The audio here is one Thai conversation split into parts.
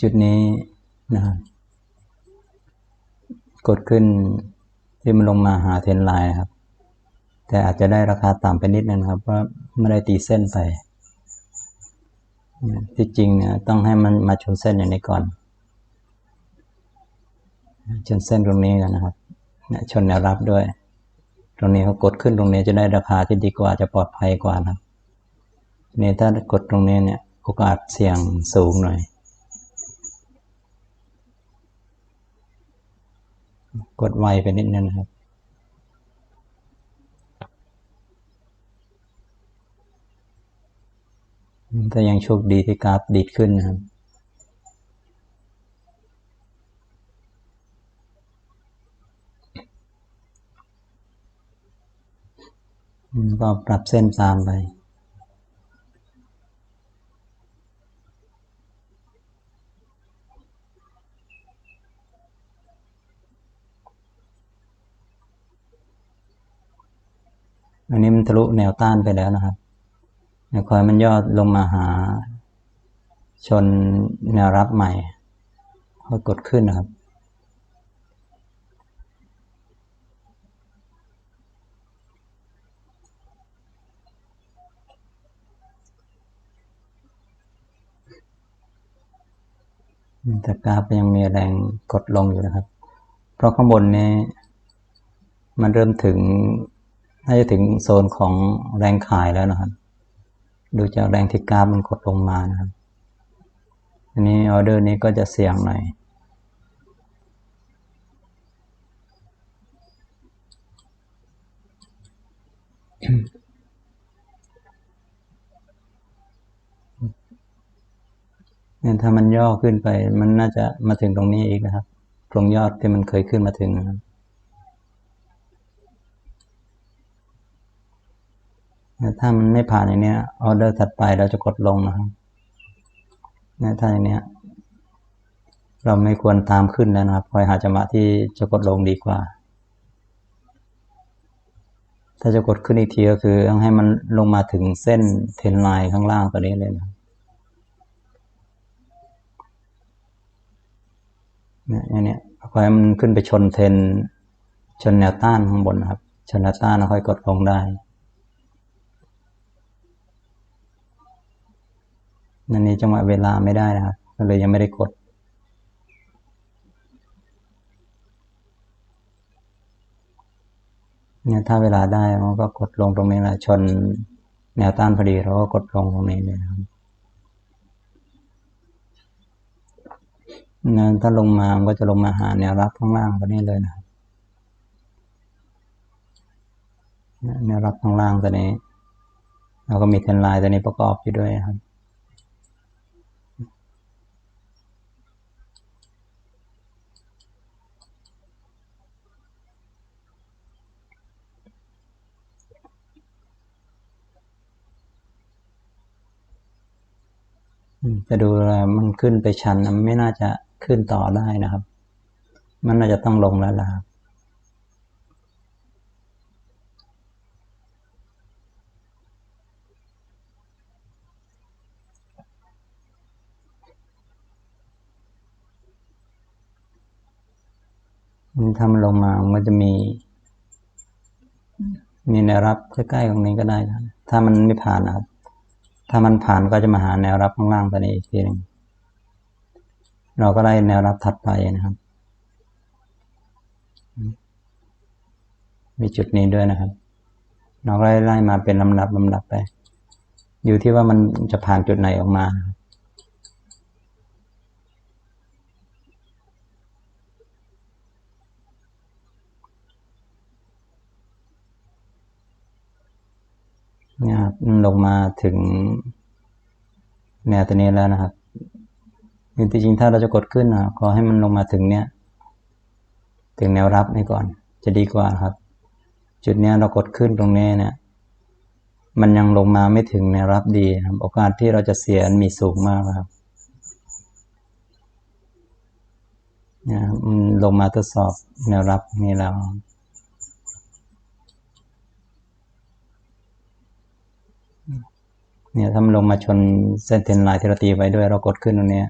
จุดนี้นะกดขึ้นที่มันลงมาหาเทนไลน์ครับ แต่อาจจะได้ราคาต่ำไปนิดนึงครับเพราะไม่ได้ตีเส้นไปที่จริงเนี่ยต้องให้มันมาชนเส้นอย่างนี้ก่อน ชนเส้นตรงนี้กันนะครับเนี่ยชนแนวรับด้วย ตรงนี้เขากดขึ้นตรงนี้จะได้ราคาที่ดีกว่าจะปลอดภัยกว่านะครับนี่ถ้ากดตรงนี้เนี่ยโอกาสเสี่ยงสูงหน่อย กดไวไปนิดนึงนะครับ แต่ยังโชคดีที่กราฟดีดขึ้นนะครับก็ปรับเส้นตามไป อันนี้มัน ทะลุแนวต้านไปแล้วนะครับแนวคอยมันย่อลงมาหา ชนแนวรับใหม่ค่อยกดขึ้นนะครับ แต่กราฟยังมีแรงกดลงอยู่นะครับ เพราะข้างบนนี้มันเริ่มถึง น่าจะถึงโซนของแรงขายแล้วนะครับ ดูจากแรงที่กราฟมันกดลงมานะครับ อันนี้ออเดอร์นี้ก็จะเสี่ยงหน่อยเนี่ยถ้ามันย่อขึ้นไป มันน่าจะมาถึงตรงนี้อีกนะครับ ตรงยอดที่มันเคยขึ้นมาถึงนะครับ ถ้ามันไม่ผ่านอย่างนี้ออเดอร์ถัดไปเราจะกดลงนะครับนะถ้าอย่างนี้เราไม่ควรตามขึ้นแล้วนะครับคอยหาจังหวะที่จะกดลงดีกว่า ถ้าจะกดขึ้นอีกทีก็คือต้องให้มันลงมาถึงเส้นเทนไลน์ข้างล่างตัวนี้เลยนะเนี่ยอย่างนี้คอยมันขึ้นไปชนเทนชนแนวต้านข้างบนนะครับ ชนแนวต้านแล้วค่อยกดลงได้ นั่นนี้จังหวะเวลาไม่ได้นะครับก็เลยยังไม่ได้กด เนี่ยถ้าเวลาได้มันก็กดลงตรงนี้แหละชนแนวต้านพอดีเราก็กดลงตรงนี้เลยครับนะถ้าลงมามันก็จะลงมาหาแนวรับข้างล่างตรงนี้เลยนะครับแนวรับข้างล่างตัวนี้ เราก็มีเทนไลน์ตัวนี้ประกอบอยู่ด้วยครับ จะดูแลมันขึ้นไปชันมันไม่น่าจะขึ้นต่อได้นะครับ มันน่าจะต้องลงแล้วล่ะครับถ้ามันลงมามันจะมี มีแนวรับใกล้ๆตรงนี้ก็ได้ ถ้ามันไม่ผ่านนะครับ ถ้ามันผ่านก็จะมาหาแนวรับข้างล่างตัวนี้อีกทีหนึ่งเราก็ไล่แนวรับถัดไปนะครับ มีจุดนี้ด้วยนะครับ เราก็ไล่ไล่มาเป็นลำดับลำดับไป อยู่ที่ว่ามันจะผ่านจุดไหนออกมาเนี่ยลงมาถึงแนวตัวนี้แล้วนะครับจริงๆถ้าเราจะกดขึ้นนะขอให้มันลงมาถึงเนี้ยถึงแนวรับนี่ก่อน จะดีกว่าครับ จุดเนี้ยเรากดขึ้นตรงนี้เนี่ย มันยังลงมาไม่ถึงแนวรับดีครับโอกาสที่เราจะเสียมีสูงมากครับนี่ยมันลงมาทดสอบแนวรับนี่แล้ว เนี่ยถ้ามันลงมาชนเส้นเทนไลน์ที่เราตีไว้ด้วยเรากดขึ้นตรงนี้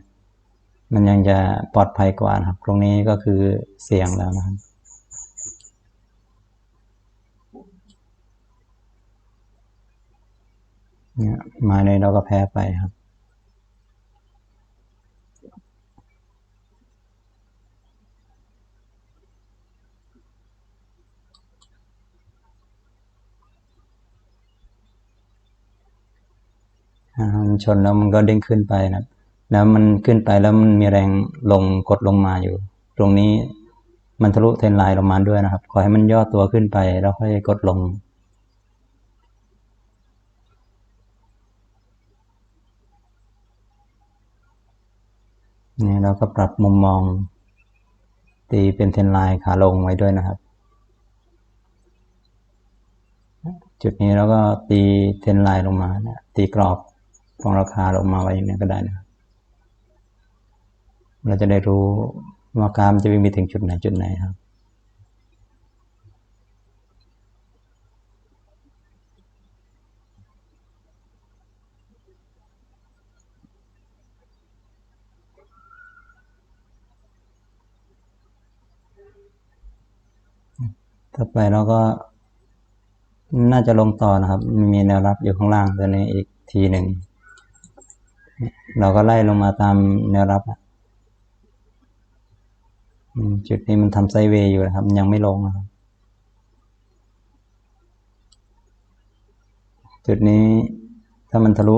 มันยังจะปลอดภัยกว่านะครับ ตรงนี้ก็คือเสี่ยงแล้วนะครับเนี่ยมาในเราก็แพ้ไปครับ มันชนแล้วมันก็เด้งขึ้นไปนะครับแล้วมันขึ้นไปแล้วมันมีแรงลงกดลงมาอยู่ ตรงนี้มันทะลุเทนไลน์ลงมาด้วยนะครับ ขอให้มันย่อตัวขึ้นไปแล้วค่อยกดลงนี่เราก็ปรับมุมมอง ตีเป็นเทนไลน์ขาลงไว้ด้วยนะครับ จุดนี้เราก็ตีเทนไลน์ลงมานี่ยตีกรอบ ของราคาลงมาไว้อย่างนี้ก็ได้นะเราจะได้รู้ว่ากรามจะวิ่งไปถึงจุดไหนจุดไหนครับต่อไปเราก็น่าจะลงต่อนะครับ มีแนวรับอยู่ข้างล่างตัวนี้อีกทีหนึ่ง เราก็ไล่ลงมาตามแนวรับอะจุดนี้มันทำไซเวย์อยู่นะครับ ยังไม่ลงนะครับ จุดนี้ถ้ามันทะลุ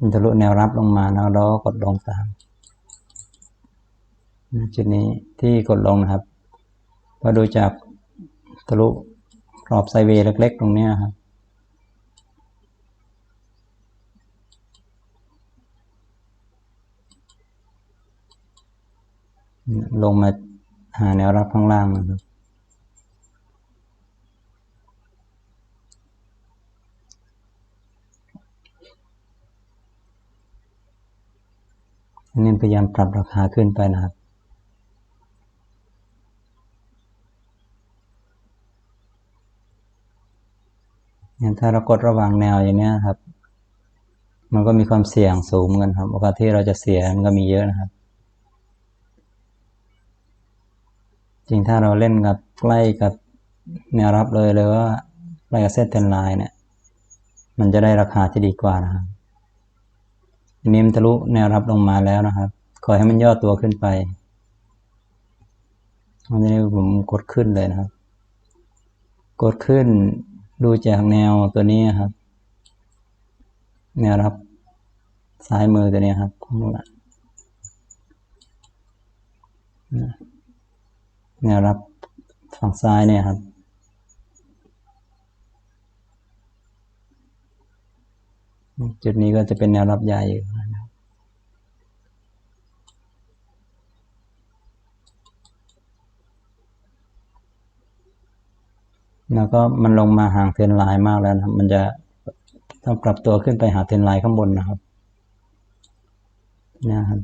มันทะลุแนวรับลงมาแล้วเราก็กดลงตามจุดนี้ที่กดลงนะครับพอดูจากทะลุกรอบไซเวย์เล็ก ๆ ตรงนี้ครับ ลงมาหาแนวรับข้างล่างนะครับ อันนี้พยายามปรับราคาขึ้นไปนะครับอย่างถ้าเรากดระหว่างแนวอย่างนี้ครับ มันก็มีความเสี่ยงสูงเหมือนกันครับ โอกาสที่เราจะเสียมันก็มีเยอะนะครับ จริงถ้าเราเล่นกับใกล้กับแนวรับเลยเลยว่าใกล้กับเส้นเทนไลน์เนี่ย มันจะได้ราคาที่ดีกว่านะครับอันนี้มันทะลุแนวรับลงมาแล้วนะครับ ขอให้มันย่อตัวขึ้นไปอันนี้ผมกดขึ้นเลยนะครับ กดขึ้นดูจากแนวตัวนี้ครับ แนวรับซ้ายมือตัวนี้ครับข้างหลัง แนวรับฝั่งซ้ายเนี่ยครับ จุดนี้ก็จะเป็นแนวรับใหญ่อยู่นะครับแล้วก็มันลงมาห่างเทรนไลน์มากแล้วนะครับ มันจะต้องปรับตัวขึ้นไปหาเทรนไลน์ข้างบนนะครับเนี่ยครับ